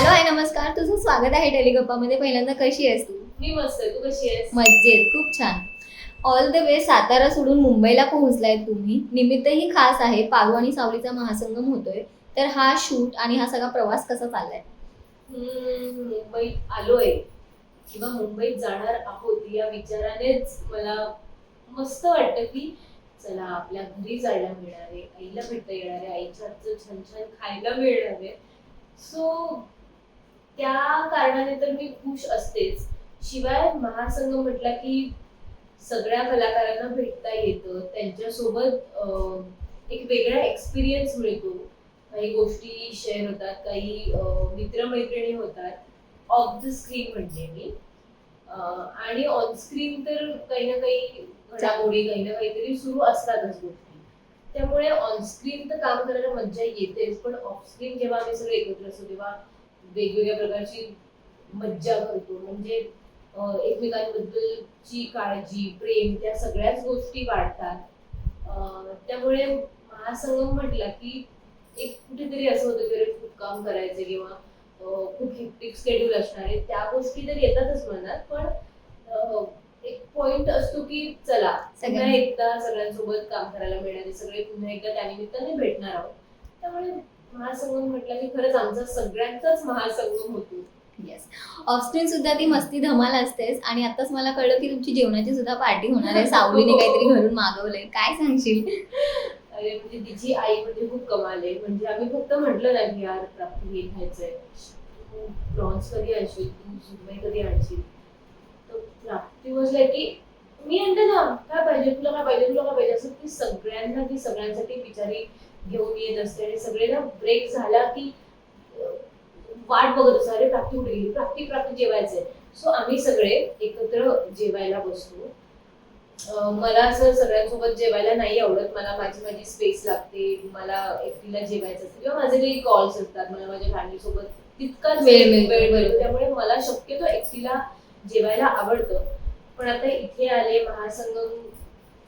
Hello hi नमस्कार. तुझं स्वागत आहे टेलिगप्पामध्ये पहिल्यांदा कशी आहेस तू? मी मस्त आहे. तू कशी आहेस? मज्जेत खूप छान. ऑल द वे सातारा सोडून मुंबईला पोहोचलाय तुम्ही. निमित्तही खास आहे. पारू आणि सावलीचा महासंगम होतोय. तर हा शूट आणि हा सगळा प्रवास कसा चाललाय? हम्म, मुंबईत आलोय. किंवा मुंबईत जाणार आहोत या विचारानेच मला मस्त वाटतं की चला आपल्या घरी जायला मिळणार आहे. आईला भेटता येणार आहे. आईच्या हातचं छान छान खायला मिळणार आहे. सो त्या कारणाने तर मी खुश असतेच. शिवाय महासंघ म्हटला की सगळ्या कलाकारांना भेटता येतं. त्यांच्यासोबत एक वेगळा एक्सपिरियन्स मिळतो. काही गोष्टी शेअर होतात काही मित्रमैत्रिणी होतात. ऑफ द स्क्रीन म्हणजे मी. आणि ऑन स्क्रीन तर काही ना काही घडामोडी काही ना काहीतरी सुरू असतातच गोष्टी. त्यामुळे ऑन स्क्रीन तर काम करायला मज्जा येतेच पण ऑफ स्क्रीन जेव्हा आम्ही सगळे एकत्र असतो तेव्हा वेगवेगळ्या प्रकारची मज्जा करतो. म्हणजे एकमेकांबद्दलची काळजी प्रेम त्या सगळ्याच गोष्टी वाढतात. त्यामुळे महासंगम म्हटला की एक कुठेतरी असं होतं की अरे खूप काम करायचं किंवा खूप हेक्टिक स्केड्यूल असणार त्या गोष्टी तर येतातच मनात पण एक पॉइंट असतो की चला पुन्हा सगळ्यांना- एकदा सगळ्यांसोबत काम करायला मिळणार सगळे पुन्हा एकदा त्यानिमित्ताने भेटणार आहोत. त्यामुळे महासंगम म्हटला की खरंच आमचा सगळ्यांचाच महासंगम होतो. येस सुद्धा ती मस्ती धमाल असतेच आणि आताच मला कळलं की तुमची जेवणाची सुद्धा पार्टी होणार आहे. सावलीने काहीतरी घरून मागवलंय. काय सांगशील? अरे म्हणजे तिची आई म्हणजे खूप कमाल आहे. म्हणजे आम्ही फक्त म्हटलं ना की यार प्राप्ती हे खायचंय. प्रॉन्स कधी आणशील? तू कधी आणशील? तर प्राप्ती वाजलाय की मी आणते ना. काय पाहिजे? तुला काय पाहिजे? तुला काय पाहिजे? असं ती सगळ्यांना ती सगळ्यांसाठी बिचारी घेऊन येत असते आणि सगळे ना ब्रेक झाला की वाट बघत असतो. अरे प्राप्ती कुठे गेली? प्राप्ती प्राप्ती जेवायचंय सो आम्ही सगळे एकत्र जेवायला बसतो. मला असं सगळ्यांसोबत जेवायला नाही आवडत. मला माझी माझी स्पेस लागते. मला एकटीला जेवायचं असतं. किंवा माझे काही कॉल्स असतात मला माझ्या फॅमिली सोबत तितकाच वेळ वेळ मिळतो. त्यामुळे मला शक्यतो एकटीला जेवायला आवडतं. पण आता इथे आले महासंगम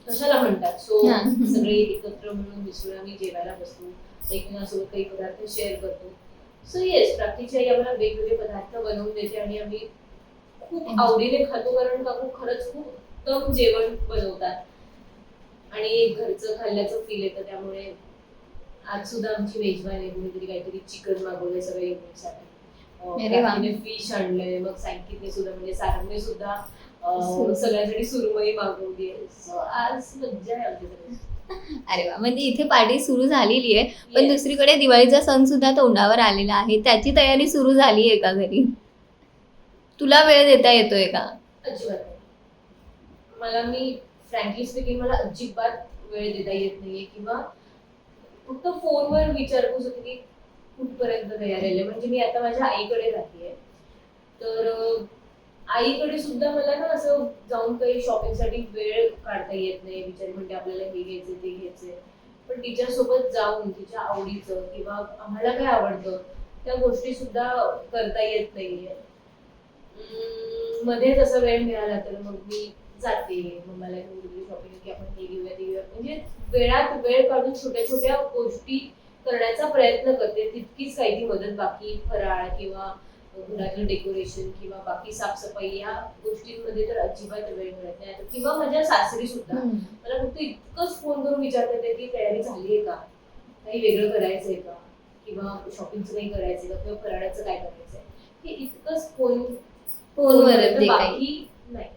कशाला म्हणतात. सो. सगळे एकत्र म्हणून मिसळून आम्ही जेवायला बसतो. एकमेकांसोबत काही पदार्थ शेअर करतो. सो येस प्राप्तीची आई आम्हाला वेगवेगळे पदार्थ बनवून देते आणि आम्ही खूप आवडीने खातो कारण काकू खरंच खूप उत्तम जेवण बनवतात. आणि घरचं खाल्ल्याचं फील येतं. त्यामुळे आज सुद्धा आमची मेजवान आहे. कुणीतरी काहीतरी चिकन मागवलंय वा. फिश आणलंय. मग सायंकितने सुद्धा म्हणजे सारंगने सुद्धा. सगळ्यांसाठी सुरमई मागवली सो आज मज्जा आहे आमच्याकडे. अरे वा म्हणजे इथे पार्टी सुरू झालेली आहे पण. दुसरीकडे दिवाळीचा सण सुद्धा तोंडावर आलेला आहे. त्याची तयारी सुरू झाली आहे का घरी? तुला वेळ देता येतोय का? अजिबात मला मी फ्रँकली स्पीकिंग मला अजिबात वेळ देता येत नाहीये. किंवा फक्त फोनवर विचारपूस होते की कुठपर्यंत तयार आहे. म्हणजे मी आता माझ्या आईकडे राहतेय तर आईकडे सुद्धा मला ना असं जाऊन काही शॉपिंगसाठी वेळ काढता येत नाही. बिचारी म्हणते आपल्याला हे घ्यायचं ते घ्यायचंय. पण तिच्यासोबत जाऊन तिच्या आवडीचं किंवा आम्हाला काय आवडतं त्या गोष्टी सुद्धा करता येत नाहीये. अं, मध्येच असा वेळ मिळाला तर मग मी जाते. मग मला शॉपिंग की आपण हे घेऊया ते घेऊया. म्हणजे वेळात वेळ काढून छोट्या छोट्या गोष्टी करण्याचा प्रयत्न करते. तितकीच काही ती मदत बाकी फराळ किंवा घरातलं डेकोरेशन किंवा बाकी साफसफाई या गोष्टींमध्ये तर अजिबात वेळ मिळत नाही. आता किंवा माझ्या सासरी सुद्धा मला फक्त इतकंच फोन करून विचारतात की तयारी झाली आहे का? काही वेगळं करायचंय का? किंवा शॉपिंगचं काही करायचंय का? किंवा फराळाचं काय करायचंय? हे इतकंच फोन काही बाकी नाही.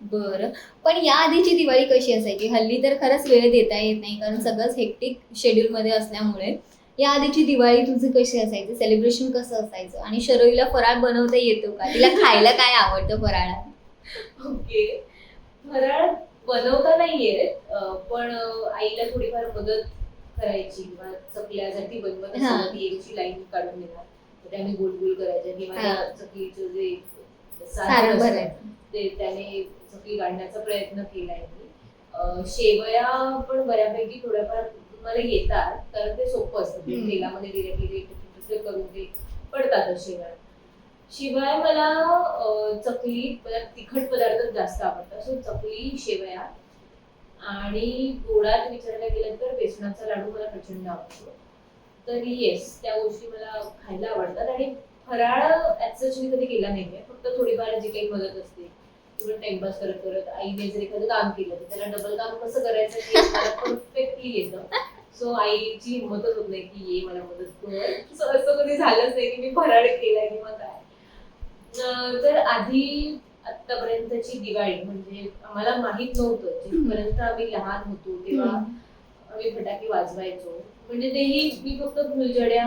बरं. पण या आधीची दिवाळी कशी असायची? हल्ली तर खरंच वेळ देता येत नाही कारण सगळंच हेक्टिक शेड्यूल मध्ये असल्यामुळे. या आधीची दिवाळी तुझी कशी असायची? सेलिब्रेशन कसं असायचं? आणि शरोईला फराळ बनवता येतो का? तिला खायला काय आवडतं फराळात? ओके. फराळ बनवता नाहीये पण आईला थोडीफार मदत करायची किंवा चकल्या जर ती बनवत ती लाईन काढून देणार. तर त्या मी गोल गोल करायच्या किंवा चकलीचं जे सारण ते त्याने चकली काढण्याचा प्रयत्न केलाय मी. शेवया पण बऱ्यापैकी थोड्याफार मला येतात कारण ते सोपं असतं. ते. तेलामध्ये डिरेक्टली करून ते पडतातच शेवया. शिवाय मला चकली मला तिखट पदार्थ जास्त आवडतात सो चकली शेवया आणि गोडात विचारायला गेलं तर बेसनाचा लाडू मला प्रचंड आवडतो. तर येस त्या गोष्टी मला खायला आवडतात. आणि फराळ ऍज मी कधी केला नाहीये. फक्त थोडीफार जी काही मदत असते किंवा टाइमपास करत करत आईने जर एखादं काम केलं तर त्याला डबल काम कसं करायचं ते मला परफेक्टली येतं. सो आईची हिंमतच होत नाही की ये मला मदत कर. So असं कधी झालंच नाही की मी फराळ केलाय किंवा काय. तर आधी आतापर्यंतची दिवाळी म्हणजे आम्हाला माहीत नव्हतं जिथपर्यंत आम्ही लहान होतो तेव्हा आम्ही फटाके वाजवायचो. म्हणजे तेही मी फक्त फुलझड्या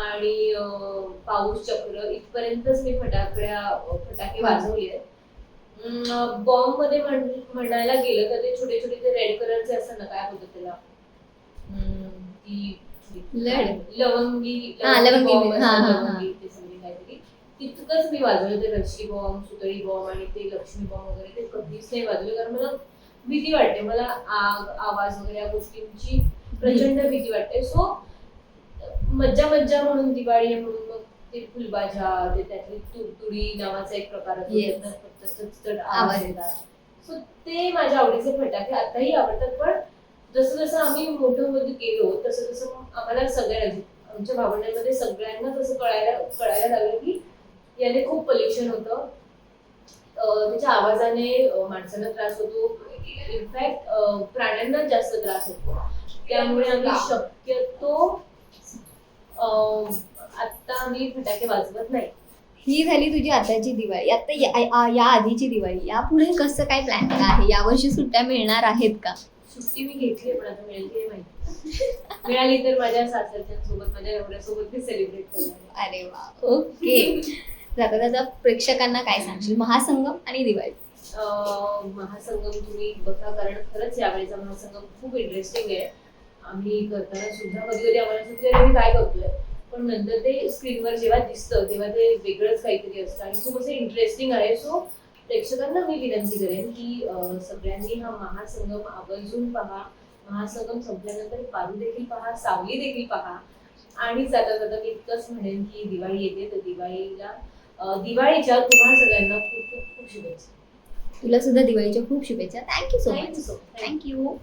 आणि पाऊस चक्र इथपर्यंतच मी फटाकड्या फटाके वाजवले. बॉम्बमध्ये म्हण- म्हणायला गेलं तर ते छोटे छोटे ते रेड कलरचे असतात ना काय होतं त्याला. लवंगी हा, हा, हा, हा. तितकंच मी वाजवलं ते रशी बॉम्ब सुतळी बॉम्ब आणि ते लक्ष्मी बॉम्ब वगैरे ते कधीच नाही वाजवलं कारण मला भीती वाटते. मला आग आवाज वगैरे या गोष्टींची प्रचंड भीती वाटते. सो मज्जा मज्जा म्हणून दिवाळी आहे म्हणून मग ते फुलबाजा ते त्यातली तुडतुडी नावाचा एक प्रकार असतो. आवाज येतात. सो ते माझ्या आवडीचे फटाके आताही आवडतात पण जसं जसं आम्ही मोठं होत गेलो तसं तसं आम्हाला सगळ्यांना आमच्या भावंडांमध्ये सगळ्यांना तसं कळायला कळायला लागलं की याने खूप पोल्युशन होतं. त्याच्या आवाजाने माणसांना त्रास होतो. इनफॅक्ट प्राण्यांना जास्त त्रास होतो. त्यामुळे आम्ही शक्यतो आता आम्ही फटाके वाजवत नाही. ही झाली तुझी आताची दिवाळी. आता या या आधीची दिवाळी. यापुढे कसं काय प्लॅन आहे? यावर्षी सुट्ट्या मिळणार आहेत का? सुट्टी मी घेतली पण आता मिळेल नाही माहिती. मिळाली तर माझ्या सासरच्यांसोबत माझ्या नवऱ्यासोबत मी सेलिब्रेट करणार. अरे वा ओके. जाता जाता प्रेक्षकांना काय सांगशील? महासंगम आणि दिवाळी. महासंगम तुम्ही बघा कारण खरंच यावेळेचा महासंगम खूप इंटरेस्टिंग आहे. आम्ही करताना सुद्धा कधी कधी आम्हाला वाटतं, आम्ही काय करतोय? पण नंतर ते स्क्रीनवर जेव्हा दिसतं तेव्हा ते वेगळंच काहीतरी असतं आणि खूप असं इंटरेस्टिंग आहे. सो प्रेक्षकांना मी विनंती करेन की अं, सगळ्यांनी हा महासंगम आवर्जून पहा. महासंगम संपल्यानंतर पारू देखील पहा सावली देखील पहा. आणि जाता जाता मी इतकंच म्हणेन की दिवाळी येते तर दिवाळीला अं, दिवाळीच्या तुम्हा सगळ्यांना खूप खूप खूप शुभेच्छा. तुला सुद्धा दिवाळीच्या खूप शुभेच्छा. Thank you so thank you much so much thank you